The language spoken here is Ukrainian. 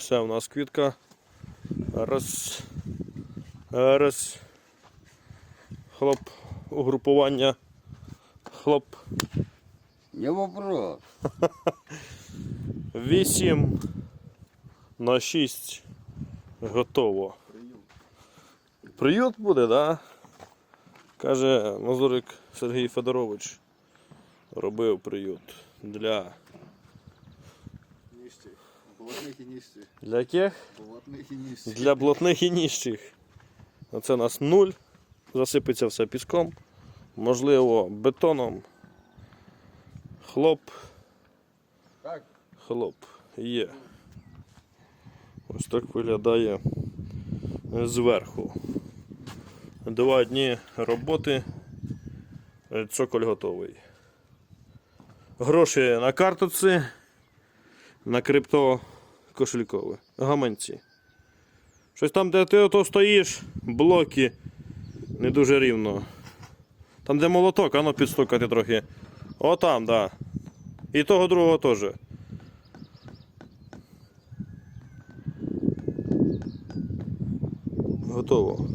Все, у нас квітка. Раз. Раз. Хлоп. Угрупування. Хлоп. Не вопрос. 8 на 6. Готово. Приют буде, да? Каже Мазурик Сергій Федорович. Робив приют. Для. Нищих. Блатных и нищих. Для яких? Блатных и нищих. Для блатних і ніжчих. Оце у нас нуль. Засипеться все піском. Можливо, бетоном. Хлоп. Так, Хлоп. Є. Ось так виглядає зверху. Два дні роботи. Цоколь готовий. Гроші на картоці, на крипто кошелькове. Гаманці. Щось там, де ти ото стоїш, блоки не дуже рівно. Там, де молоток, ано підстукати трохи. О там, да. І того другого теж. Готово.